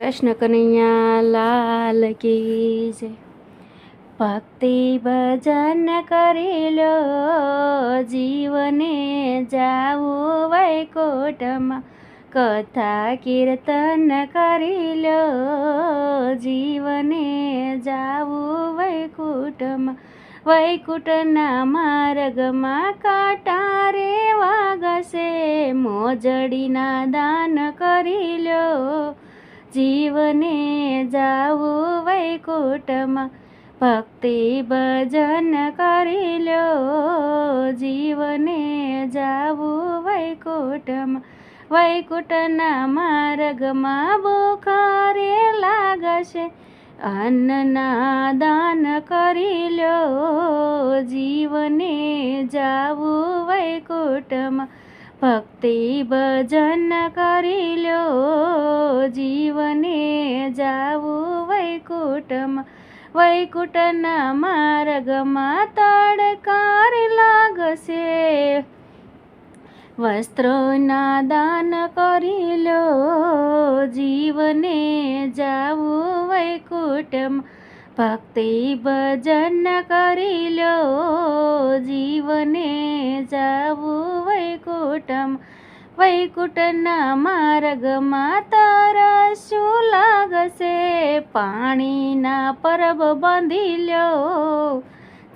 કૃષ્ણ કનૈયા લાલ કી જય. ભક્તિ ભજન કરી લો, જીવને જાવું વૈકોટમાં કથા કીર્તન કરી લો, જીવને જાવું વૈકુટમાં વૈકુટના માર્ગમાં કાંટા રે વાગશે મોજડીના દાન કરી લો જીવને જાવું વૈકુટમાં ભક્તિ ભજન કરી લો, જીવને જાવું વૈકુટમાં વૈકુટના માર્ગમાં બુખારે લાગશે, અન્નના દાન કરી લો, જીવને જાવું વૈકુંઠમાં. ભક્તિ ભજન કરી લો. જીવને જાવું વૈકુટમાં વૈકુટના માર્ગમાં તડકાર લાગશે. વસ્ત્રોના દાન કરી લો. જીવને જાવું વૈકુટમાં ભક્તિ ભજન કરી લો. જીવને જાવું વૈકુંઠમાં વૈકુટના માર્ગમાં તરશું લાગશે? પાણીના પરબ બાંધી લો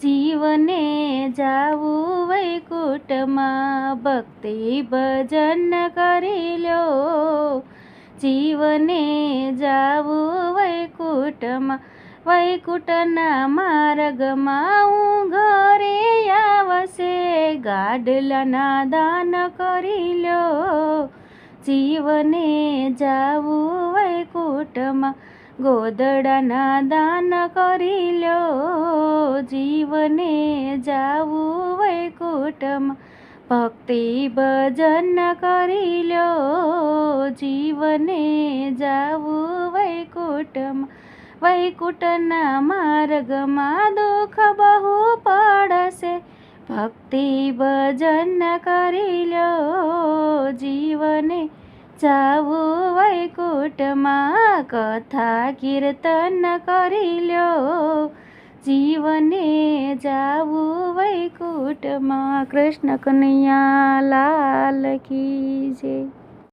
જીવને જાવું વૈકુટમાં ભક્તિ ભજન કરી લો જીવને જાવું વૈકુટમાં વૈકુંઠના માર્ગમાં હું ઘરે આવશે ગાડલાના દાન કરી લો. જીવને જાવું વૈકુટમાં ગોદડાના દાન કરી લો. જીવને જાવું વૈકુટમાં ભક્તિ ભજન કરી લો. જીવને જાવું વૈકુટમાં વૈકુટના માર્ગમાં દુઃખ બહુ પડશે. ભક્તિ ભજન કરી લો જીવને જાવું વૈકુટમાં કથા કીર્તન કરી લો જીવને જાવું વૈકુટમાં કૃષ્ણ કનૈયા લાલ કી જય.